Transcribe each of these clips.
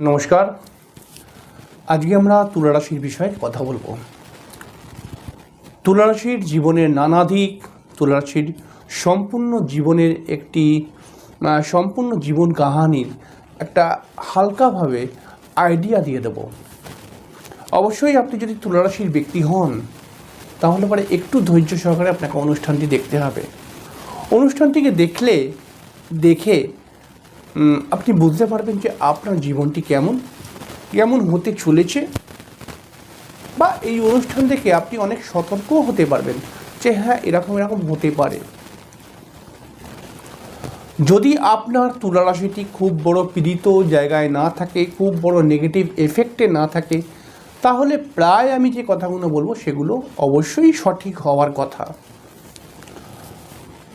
নমস্কার। আজকে আমরা তুলারাশির বিষয়ে কথা বলব। তুলারাশির জীবনের নানাধিক তুলারাশির সম্পূর্ণ জীবনের একটি সম্পূর্ণ জীবন কাহানির একটা হালকাভাবে আইডিয়া দিয়ে দেব। অবশ্যই আপনি যদি তুলারাশির ব্যক্তি হন, তাহলে পরে একটু ধৈর্য সহকারে আপনাকে অনুষ্ঠানটি দেখতে হবে। অনুষ্ঠানটিকে দেখলে, দেখে আপনি বুঝতে পারবেন যে আপনার জীবনটি কেমন কেমন হতে চলেছে, বা এই অনুষ্ঠান থেকে আপনি অনেক সতর্কও হতে পারবেন যে হ্যাঁ এরকম এরকম হতে পারে। যদি আপনার তুলা রাশিটি খুব বড় পীড়িত জায়গায় না থাকে, খুব বড় নেগেটিভ এফেক্টে না থাকে, তাহলে প্রায় আমি যে কথাগুলো বলব সেগুলো অবশ্যই সঠিক হওয়ার কথা।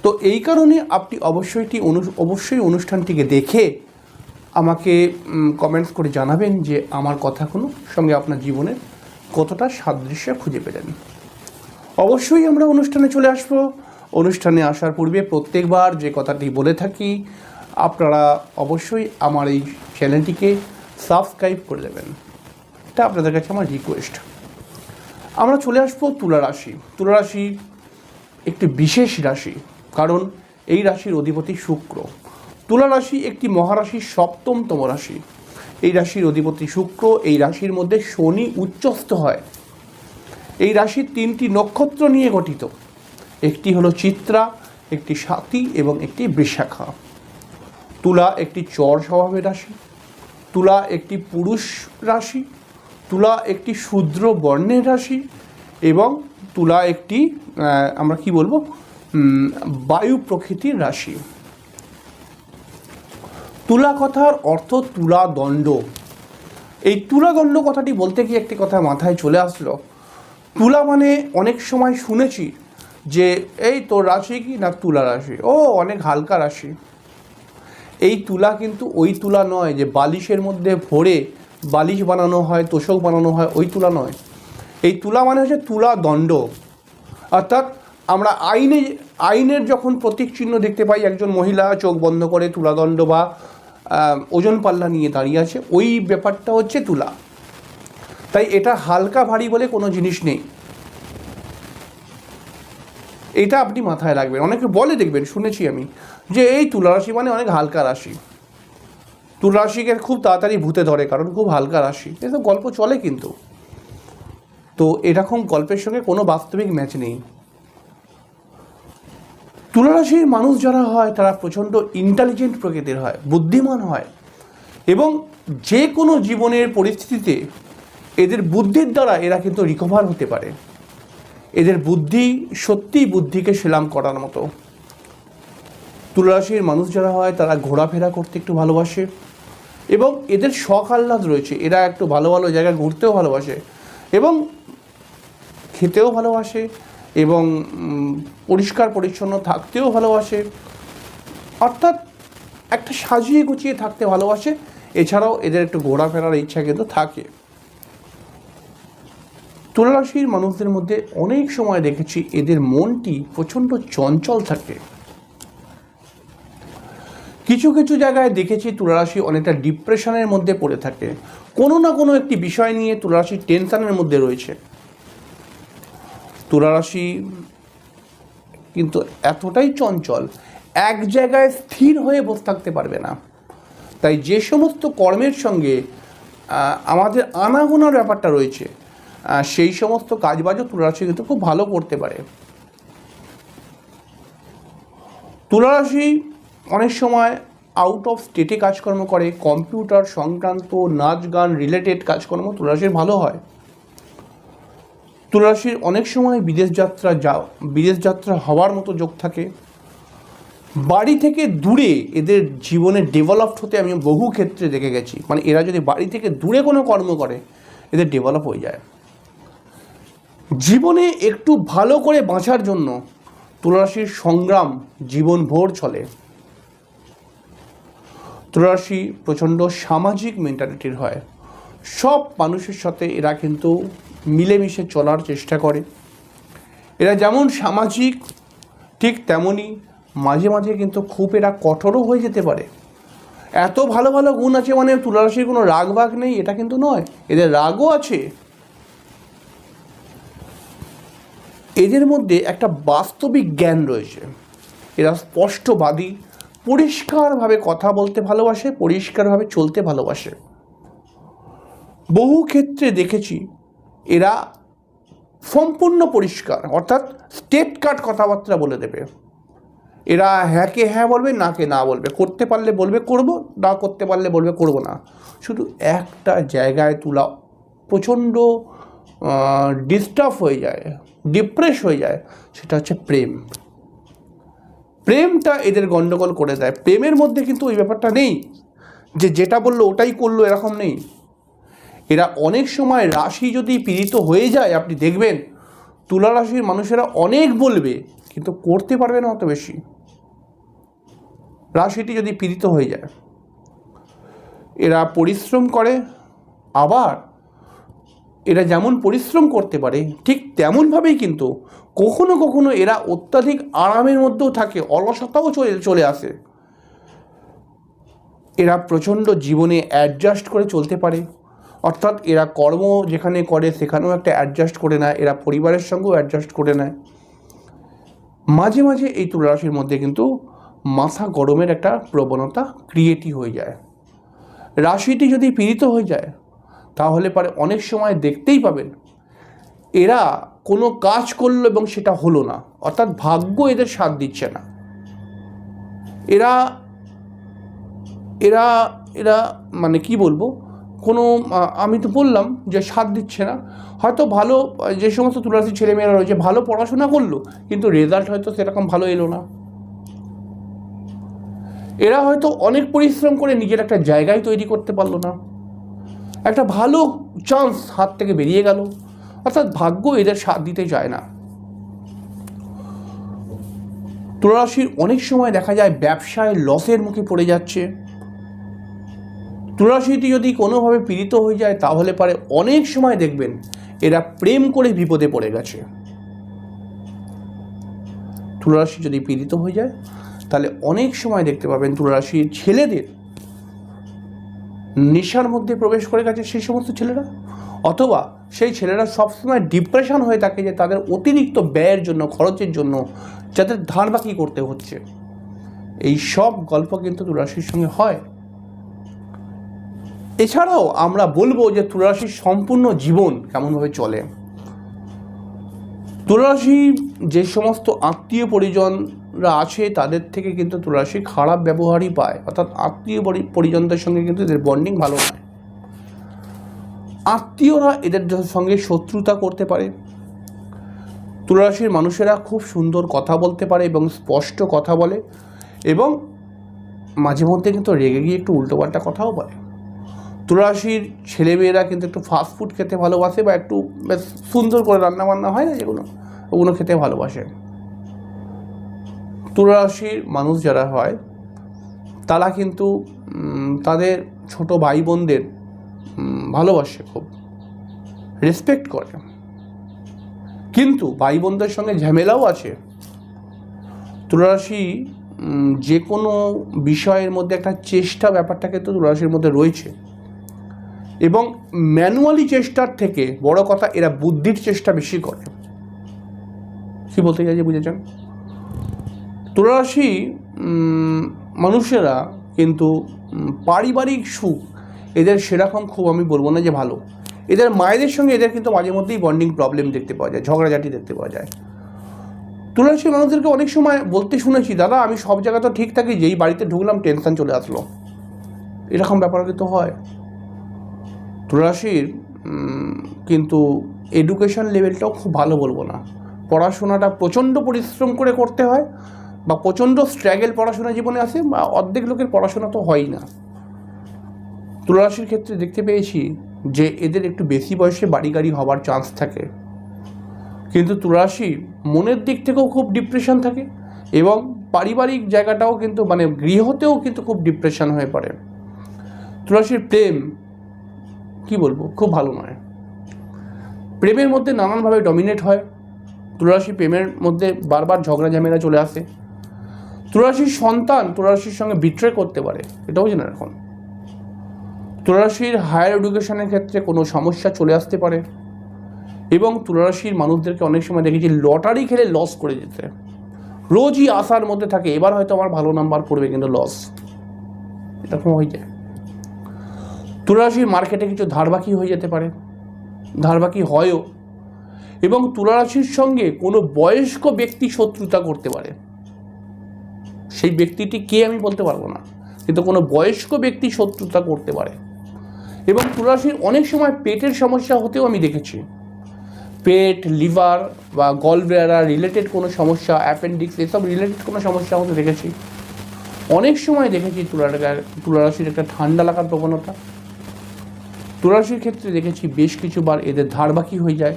তো এই কারণে আপনি অবশ্যই অবশ্যই অনুষ্ঠানটিকে দেখে আমাকে কমেন্টস করে জানাবেন যে আমার কথাগুলো সঙ্গে আপনার জীবনের কতটা সাদৃশ্য খুঁজে পেলেন। অবশ্যই আমরা অনুষ্ঠানে চলে আসব। অনুষ্ঠানে আসার পূর্বে প্রত্যেকবার যে কথাটি বলে থাকি, আপনারা অবশ্যই আমার এই চ্যানেলটিকে সাবস্ক্রাইব করে দেবেন। এটা আপনাদের কাছে আমার রিকোয়েস্ট আমরা চলে আসব তুলা রাশি। তুলা রাশি একটি বিশেষ রাশি। কারণ এই রাশির অধিপতি শুক্র। তুলা রাশি একটি মহারাশির সপ্তমতম রাশি। এই রাশির অধিপতি শুক্র এই রাশির মধ্যে শনি উচ্চস্থ হয়। এই রাশির তিনটি নক্ষত্র নিয়ে গঠিত। একটি হলো চিত্রা, একটি সাথী এবং একটি বৃষাখা। তুলা একটি চর স্বভাবের রাশি। তুলা একটি পুরুষ রাশি। তুলা একটি শূদ্র বর্ণের রাশি এবং তুলা একটি আমরা কি বলব? বায়ু প্রকৃতির রাশি। তুলা কথার অর্থ তুলা দণ্ড। এই তুলা দণ্ড কথাটি বলতে গিয়ে একটি কথা মাথায় চলে আসলো। তুলা মানে অনেক সময় শুনেছি যে, এই তোর রাশি কি না তুলা রাশি? ও, অনেক হালকা রাশি। এই তুলা কিন্তু ওই তুলা নয় যে, বালিশের মধ্যে ভরে বালিশ বানানো হয়, তোষক বানানো হয়, ওই তুলা নয়। এই তুলা মানে হচ্ছে তুলা দণ্ড। অর্থাৎ আমরা আইনে, আইনের যখন প্রতীক চিহ্ন দেখতে পাই, একজন মহিলা চোখ বন্ধ করে তুলাদণ্ড বা ওজন পাল্লা নিয়ে দাঁড়িয়ে আছে, ওই ব্যাপারটা হচ্ছে তুলা। তাই এটা হালকা ভারী বলে কোনো জিনিস নেই। এটা আপনি মাথায় রাখবেন। অনেকে বলে দেখবেন, শুনেছি আমি, যে এই তুলা রাশি মানে অনেক হালকা রাশি। তুলা রাশিকে খুব তাড়াতাড়ি ভূতে ধরে, কারণ খুব হালকা রাশি। এসব গল্প চলে কিন্তু। তো এরকম গল্পের সঙ্গে কোনো বাস্তবিক ম্যাচ নেই। তুলারাশির মানুষ যারা হয়, তারা প্রচণ্ড ইন্টেলিজেন্ট প্রকৃতির হয়, বুদ্ধিমান হয়। এবং যে কোনো জীবনের পরিস্থিতিতে এদের বুদ্ধির দ্বারা এরা কিন্তু রিকভার হতে পারে। এদের বুদ্ধি সত্যিই বুদ্ধিকে সেলাম করার মতো। তুলারাশির মানুষ যারা হয়, তারা ঘোরাফেরা করতে একটু ভালোবাসে। এবং এদের শখ আহ্লাদ রয়েছে। এরা একটু ভালো ভালো জায়গায় ঘুরতেও ভালোবাসে। এবং খেতেও ভালোবাসে। এবং পরিষ্কার পরিচ্ছন্ন থাকতেও ভালোবাসে। অর্থাৎ একটা সাজিয়ে গুছিয়ে থাকতে ভালোবাসে। এছাড়াও এদের একটু ঘোরাফেরার ইচ্ছা কিন্তু থাকে। তুলারাশির মানুষদের মধ্যে অনেক সময় দেখেছি এদের মনটি প্রচণ্ড চঞ্চল থাকে। কিছু কিছু জায়গায় দেখেছি তুলারাশি অনেকটা ডিপ্রেশনের মধ্যে পড়ে থাকে। কোনো না কোনো একটি বিষয় নিয়ে তুলারাশি টেনশনের মধ্যে রয়েছে। তুলারাশি কিন্তু এতটাই চঞ্চল, এক জায়গায় স্থির হয়ে বসে থাকতে পারবে না। তাই যে সমস্ত কর্মের সঙ্গে আমাদের আনাগোনার ব্যাপারটা রয়েছে সেই সমস্ত কাজবাজও তুলারাশি কিন্তু খুব ভালো করতে পারে। তুলারাশি অনেক সময় আউট অফ স্টেটে কাজকর্ম করে কম্পিউটার সংক্রান্ত নাচ গান রিলেটেড কাজকর্ম তুলারাশির ভালো হয়। তুলারাশির অনেক সময় বিদেশ যাত্রা যা, বিদেশ যাত্রা হওয়ার মতো যোগ থাকে। বাড়ি থেকে দূরে এদের জীবনে ডেভেলপড হতে আমি বহু ক্ষেত্রে দেখে গেছি। মানে এরা যদি বাড়ি থেকে দূরে কোনো কর্ম করে, এদের ডেভেলপ হয়ে যায়। জীবনে একটু ভালো করে বাঁচার জন্য তুলারাশির সংগ্রাম জীবনভর চলে। তুলারাশি প্রচণ্ড সামাজিক মেন্টালিটির হয়। সব মানুষের সাথে এরা কিন্তু মিলেমিশে চলার চেষ্টা করে। এরা যেমন সামাজিক, ঠিক তেমনই মাঝে মাঝে কিন্তু খুব এরা কঠোরও হয়ে যেতে পারে। এত ভালো ভালো গুণ আছে মানে তুলারাশির কোনো রাগ বাগ নেই, এটা কিন্তু নয়। এদের রাগও আছে। এদের মধ্যে একটা বাস্তবিক জ্ঞান রয়েছে। এরা স্পষ্টবাদী, পরিষ্কারভাবে কথা বলতে ভালোবাসে, পরিষ্কারভাবে চলতে ভালোবাসে। বহু ক্ষেত্রে দেখেছি এরা সম্পূর্ণ পরিষ্কার, অর্থাৎ স্টেট কাট কথাবার্তা বলে দেবে। এরা হ্যাঁকে হ্যাঁ বলবে, নাকে না বলবে। করতে পারলে বলবে করব, না করতে পারলে বলবে করব না। শুধু একটা জায়গায় তোলা প্রচণ্ড ডিস্টার্ব হয়ে যায় ডিপ্রেস হয়ে যায়, সেটা হচ্ছে প্রেম। প্রেমটা এদের গণ্ডগোল করে দেয়। প্রেমের মধ্যে কিন্তু ওই ব্যাপারটা নেই যে যেটা বলল ওটাই করল, এরকম নেই। এরা অনেক সময় রাশি যদি পীড়িত হয়ে যায়, আপনি দেখবেন তুলা রাশির মানুষেরা অনেক বলবে, কিন্তু করতে পারবে না অত বেশি। রাশিটি যদি পীড়িত হয়ে যায়, এরা পরিশ্রম করে, আবার এরা যেমন পরিশ্রম করতে পারে, ঠিক তেমনভাবেই কিন্তু কখনো কখনো এরা অত্যাধিক আরামের মধ্যেও থাকে, অলসতাও চলে চলে আসে। এরা প্রচণ্ড জীবনে অ্যাডজাস্ট করে চলতে পারে। অর্থাৎ এরা কর্ম যেখানে করে সেখানেও একটা অ্যাডজাস্ট করে নেয়, এরা পরিবারের সঙ্গেও অ্যাডজাস্ট করে নেয়। মাঝে মাঝে এই তুলারাশির মধ্যে কিন্তু মাথা গরমের একটা প্রবণতা ক্রিয়েটই হয়ে যায়। রাশিটি যদি পীড়িত হয়ে যায়, তাহলে পরে অনেক সময় দেখতেই পাবেন এরা কোনো কাজ করল এবং সেটা হলো না, অর্থাৎ ভাগ্য এদের সাথ দিচ্ছে না। এরা এরা এরা মানে কি বলব? কোনো আমি তো বললাম যে সাথ দিচ্ছে না। হয়তো ভালো, যে সমস্ত তুলাসী ছেলেমেয়েরা রয়েছে, ভালো পড়াশোনা করল, কিন্তু রেজাল্ট হয়তো সেরকম ভালো এলো না। এরা হয়তো অনেক পরিশ্রম করে নিজের একটা জায়গায় তৈরি করতে পারল না। একটা ভালো চান্স হাত থেকে বেরিয়ে গেল। অর্থাৎ ভাগ্য এদের সাথ দিতে চায় না। তুলারাশির অনেক সময় দেখা যায় ব্যবসায় লসের মুখে পড়ে যাচ্ছে। তুলারাশিটি যদি কোনোভাবে পীড়িত হয়ে যায়, তাহলে পারে অনেক সময় দেখবেন এরা প্রেম করে বিপদে পড়ে গেছে। তুলারাশি যদি পীড়িত হয়ে যায়, তাহলে অনেক সময় দেখতে পাবেন তুলারাশির ছেলেদের নেশার মধ্যে প্রবেশ করে গেছে সেই সমস্ত ছেলেরা। অথবা সেই ছেলেরা সবসময় ডিপ্রেশন হয়ে থাকে যে তাদের অতিরিক্ত ব্যয়ের জন্য, খরচের জন্য যাদের ধার বাকি করতে হচ্ছে। এই সব গল্প কিন্তু তুলারাশির সঙ্গে হয়। এছাড়াও আমরা বলব যে তুলারাশির সম্পূর্ণ জীবন কেমনভাবে চলে। তুলারাশি যে সমস্ত আত্মীয় পরিজনরা আছে, তাদের থেকে কিন্তু তুলারাশি খারাপ ব্যবহারই পায়। অর্থাৎ আত্মীয় পরিজনদের সঙ্গে কিন্তু এদের বন্ডিং ভালো নয়। আত্মীয়রা এদের সঙ্গে শত্রুতা করতে পারে। তুলারাশির মানুষেরা খুব সুন্দর কথা বলতে পারে এবং স্পষ্ট কথা বলে এবং মাঝে মধ্যে কিন্তু রেগে গিয়ে একটু উল্টোপাল্টা কথাও বলে। তুলারাশির ছেলেমেয়েরা কিন্তু একটু ফাস্ট ফুড খেতে ভালোবাসে বা একটু বেশ সুন্দর করে রান্না বান্না হয় না যেগুলো, ওগুলো খেতে ভালোবাসে। তুলারাশির মানুষ যারা হয়, তারা কিন্তু তাদের ছোট ভাই বোনদের ভালোবাসে খুব। রেসপেক্ট করে। কিন্তু ভাই বোনদের সঙ্গে ঝামেলাও আছে। তুলারাশি যে কোনো বিষয়ের মধ্যে একটা চেষ্টা ব্যাপারটা কিন্তু তুলারাশির মধ্যে রয়েছে। এবং ম্যানুয়ালি চেষ্টার থেকে বড় কথা, এরা বুদ্ধির চেষ্টা বেশি করে। কি বলতে চাইছে বুঝেছেন? তুলারাশি মানুষেরা কিন্তু পারিবারিক সুখ, এদের সেরকম খুব আমি বলব না যে ভালো। এদের মায়েদের সঙ্গে এদের কিন্তু মাঝে মধ্যেই বন্ডিং প্রবলেম দেখতে পাওয়া যায়, ঝগড়াঝাটি দেখতে পাওয়া যায়। তুলারাশি মানুষদেরকে অনেক সময় বলতে শুনেছি, দাদা, আমি সব জায়গা তো ঠিক থাকি যেই বাড়িতে ঢুকলাম টেনশন চলে আসলো। এরকম ব্যাপার কিন্তু হয়। তুলারাশির উম, কিন্তু এডুকেশন লেভেলটাও খুব ভালো বলব না। পড়াশোনাটা প্রচণ্ড পরিশ্রম করে করতে হয় বা প্রচণ্ড স্ট্রাগেল পড়াশোনা জীবনে আসে বা অর্ধেক লোকের পড়াশোনা তো হয়ই না। তুলারাশির ক্ষেত্রে দেখতে পেয়েছি যে এদের একটু বেশি বয়সে বাড়ি গাড়ি হওয়ার চান্স থাকে। কিন্তু তুলারাশি মনের দিক থেকেও খুব ডিপ্রেশন থাকে এবং পারিবারিক জায়গাটাও কিন্তু মানে গৃহতেও কিন্তু খুব ডিপ্রেশন হয়ে পড়ে। তুলারাশির প্রেম কি বলব, খুব ভালো নয়। প্রেমের মধ্যে নানানভাবে ডমিনেট হয়। তুলারাশি প্রেমের মধ্যে বারবার ঝগড়া ঝামেলা চলে আসে। তুলারাশির সন্তান তুলারাশির সঙ্গে বিট্রে করতে পারে, এটাও জেনে রাখুন। তুলারাশির হায়ার এডুকেশনের ক্ষেত্রে কোনো সমস্যা চলে আসতে পারে এবং তুলারাশির মানুষদেরকে অনেক সময় দেখেছি লটারি খেলে লস করে যেতে রোজই আশার মধ্যে থাকে, এবার হয়তো আমার ভালো নাম্বার পড়বে কিন্তু লস এরকম হয়ে যায় তুলারাশির মার্কেটে কিছু ধারবাকি হয়ে যেতে পারে, ধারবাকি হয়ও, এবং তুলারাশির সঙ্গে কোনো বয়স্ক ব্যক্তি শত্রুতা করতে পারে। সেই ব্যক্তিটি কে আমি বলতে পারব না, কিন্তু কোনো বয়স্ক ব্যক্তি শত্রুতা করতে পারে। এবং তুলারাশির অনেক সময় পেটের সমস্যা হতেও আমি দেখেছি। পেট, লিভার বা গল রিলেটেড কোনো সমস্যা অ্যাপেন্ডিক্স এসব রিলেটেড কোনো সমস্যা হতে দেখেছি। অনেক সময় দেখেছি তুলার তুলারাশির একটা ঠান্ডা লাগার প্রবণতা। তুলারাশির ক্ষেত্রে দেখেছি বেশ কিছুবার এদের ধারবাকি হয়ে যায়।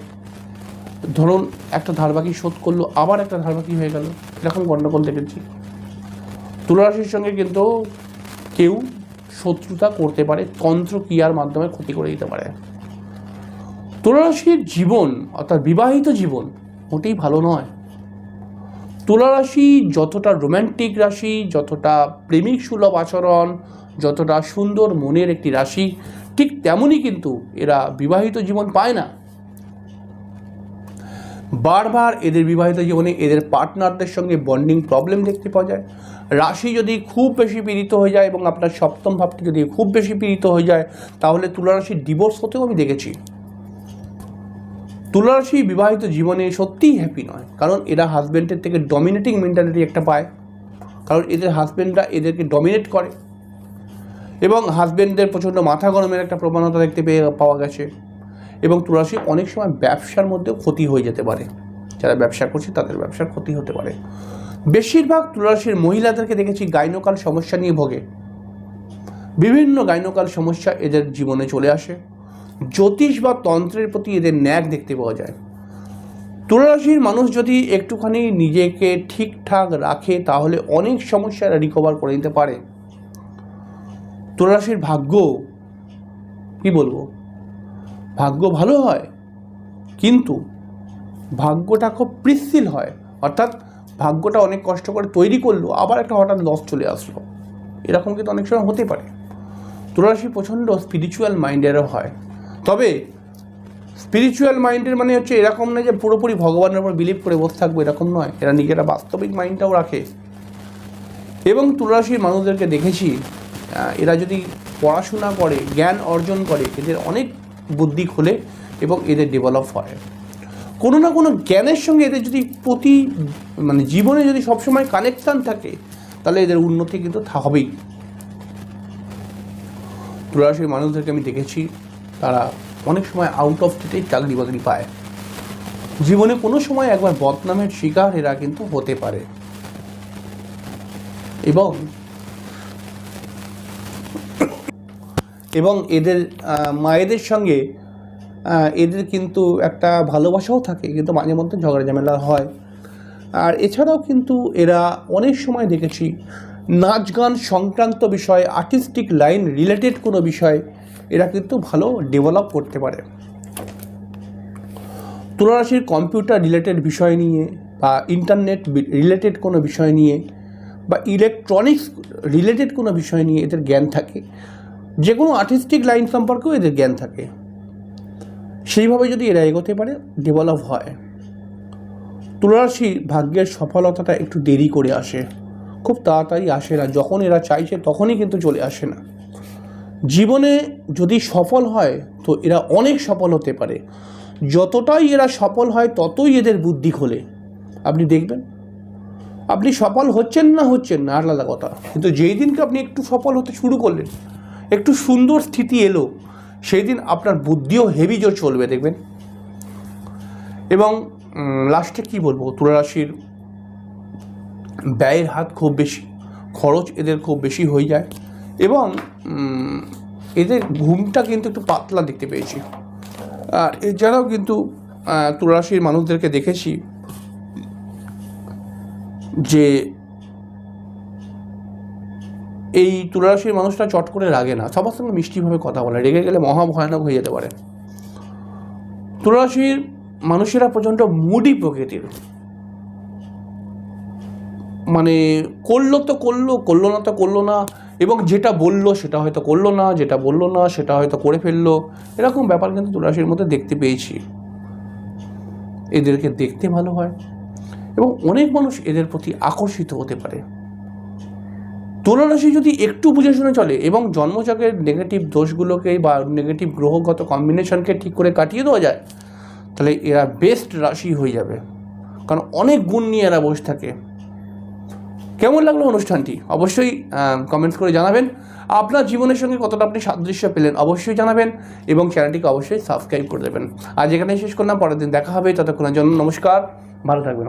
ধরুন, একটা ধারবাকি শোধ করল, আবার একটা ধারবাকি হয়ে গেল। এরকম গণ্ডগোল দেখেছি। তুলারাশির সঙ্গে কিন্তু কেউ শত্রুতা করতে পারে, তন্ত্র ক্রিয়ার মাধ্যমে ক্ষতি করে দিতে পারে। তুলারাশির জীবন, অর্থাৎ বিবাহিত জীবন, মোটেই ভালো নয়। তুলারাশি যতটা রোম্যান্টিক রাশি, যতটা প্রেমিক সুলভ আচরণ যতটা সুন্দর মনের একটি রাশি, ঠিক তেমনই কিন্তু এরা বিবাহিত জীবন পায় না। বারবার এদের বিবাহিত জীবনে এদের পার্টনারদের সঙ্গে বন্ডিং প্রবলেম দেখতে পাওয়া যায়। রাশি যদি খুব বেশি পীড়িত হয়ে যায় এবং আপনার সপ্তম ভাবটি যদি খুব বেশি পীড়িত হয়ে যায়, তাহলে তুলারাশির ডিভোর্স হতেও আমি দেখেছি। তুলারাশি বিবাহিত জীবনে সত্যিই হ্যাপি নয়, কারণ এরা হাজব্যান্ডের থেকে ডমিনেটিং মেন্টালিটি একটা পায়। কারণ এদের হাজব্যান্ডরা এদেরকে ডমিনেট করে। এবং হাজব্যান্ডদের প্রচণ্ড মাথা গরমের একটা প্রবণতা দেখতে পেয়ে পাওয়া গেছে। এবং তুলারাশি অনেক সময় ব্যবসার মধ্যেও ক্ষতি হয়ে যেতে পারে। যারা ব্যবসা করছে, তাদের ব্যবসার ক্ষতি হতে পারে। বেশিরভাগ তুলারাশির মহিলাদেরকে দেখেছি গাইনোকাল সমস্যা নিয়ে ভোগে। বিভিন্ন গাইনোকাল সমস্যা এদের জীবনে চলে আসে। জ্যোতিষ বা তন্ত্রের প্রতি এদের ন্যাক দেখতে পাওয়া যায়। তুলারাশির মানুষ যদি একটুখানি নিজেকে ঠিকঠাক রাখে, তাহলে অনেক সমস্যা রিকভার করে নিতে পারে। তুলারাশির ভাগ্য কি বলব? ভাগ্য ভালো হয়, কিন্তু ভাগ্যটা খুব পিচ্ছিল হয়। অর্থাৎ ভাগ্যটা অনেক কষ্ট করে তৈরি করল, আবার একটা হঠাৎ লস চলে আসলো। এরকম কিন্তু অনেক সময় হতে পারে। তুলারাশি প্রচণ্ড স্পিরিচুয়াল মাইন্ডেরও হয়। তবে স্পিরিচুয়াল মাইন্ডের মানে হচ্ছে এরকম নয় যে পুরোপুরি ভগবানের উপর বিলিভ করে বসে থাকব, এরকম নয়। এরা নিজেরা বাস্তবিক মাইন্ডটাও রাখে। এবং তুলারাশির মানুষদেরকে দেখেছি এরা যদি পড়াশোনা করে, জ্ঞান অর্জন করে, এদের অনেক বুদ্ধি খোলে এবং এদের ডেভেলপ হয়। কোনো না কোনো জ্ঞানের সঙ্গে এদের যদি প্রতি মানে জীবনে যদি সবসময় কানেকশান থাকে, তাহলে এদের উন্নতি কিন্তু হবেই। তুলারাশির মানুষদেরকে আমি দেখেছি, তারা অনেক সময় আউট অফ স্টেটেই চাকরি বাকরি পায়। জীবনে কোনো সময় একবার বদনামের শিকার এরা কিন্তু হতে পারে। এবং এবং এদের মায়েদের সঙ্গে এদের কিন্তু একটা ভালোবাসাও থাকে, কিন্তু মাঝে মধ্যে ঝগড়া ঝামেলা হয়। আর এছাড়াও কিন্তু এরা অনেক সময় দেখেছি, নাচ গান সংক্রান্ত বিষয় আর্টিস্টিক লাইন রিলেটেড কোনো বিষয়, এরা কিন্তু ভালো ডেভেলপ করতে পারে। তুলারাশির কম্পিউটার রিলেটেড বিষয় নিয়ে বা ইন্টারনেট রিলেটেড কোনো বিষয় নিয়ে বা ইলেকট্রনিক্স রিলেটেড কোনো বিষয় নিয়ে এদের জ্ঞান থাকে। যে কোনো আর্টিস্টিক লাইন সম্পর্কেও এদের জ্ঞান থাকে। সেইভাবে যদি এরা এগোতে পারে ডেভেলপ হয়। তুলারাশির ভাগ্যের সফলতাটা একটু দেরি করে আসে। খুব তাড়াতাড়ি আসে না। যখন এরা চাইছে, তখনই কিন্তু চলে আসে না। জীবনে যদি সফল হয়, তো এরা অনেক সফল হতে পারে। যতটাই এরা সফল হয়, ততই এদের বুদ্ধি খোলে। আপনি দেখবেন? আপনি সফল হচ্ছেন না হচ্ছেন না, আলাদা কথা। কিন্তু যেই দিনকে আপনি একটু সফল হতে শুরু করলেন একটু সুন্দর স্থিতি এলো সেই দিন আপনার বুদ্ধিও হেভি জোর চলবে, দেখবেন। এবং লাস্টে কি বলব, তুলারাশির ব্যয়ের হাত খুব বেশি, খরচ এদের খুব বেশি হয়ে যায় এবং এদের ঘুমটা কিন্তু একটু পাতলা দেখতে পেয়েছি। আর এছাড়াও কিন্তু তুলারাশির মানুষদেরকে দেখেছি যে এই তুলারাশির মানুষটা চট করে রাগে না, সবার সঙ্গে মিষ্টিভাবে কথা বলে, রেগে গেলে মহা ভয়ানক হয়ে যেতে পারে। তুলারাশির মানুষেরা প্রচণ্ড মুডি প্রকৃতির। মানে করল তো করল করল না তো করল না, এবং যেটা বলল সেটা হয়তো করল না, যেটা বলল না সেটা হয়তো করে ফেলল। এরকম ব্যাপার কিন্তু তুলারাশির মধ্যে দেখতে পেয়েছি। এদেরকে দেখতে ভালো হয়, এবং অনেক মানুষ এদের প্রতি আকর্ষিত হতে পারে। তুলারাশি যদি একটু বুঝে শুনে চলে এবং জন্মচকের নেগেটিভ দোষগুলোকে বা নেগেটিভ গ্রহগত কম্বিনেশনকে ঠিক করে কাটিয়ে দেওয়া যায়, তাহলে এরা বেস্ট রাশি হয়ে যাবে। কারণ অনেক গুণ নিয়ে এরা বসে থাকে। কেমন লাগল অনুষ্ঠানটি? অবশ্যই কমেন্টস করে জানাবেন। আপনার জীবনের সঙ্গে কতটা আপনি সাদৃশ্য পেলেন অবশ্যই জানাবেন এবং চ্যানেলটিকে অবশ্যই সাবস্ক্রাইব করে দেবেন। আজ এখানে শেষ করলাম, পরের দিন দেখা হবে। ততক্ষণের জন্য নমস্কার। ভালো থাকবেন।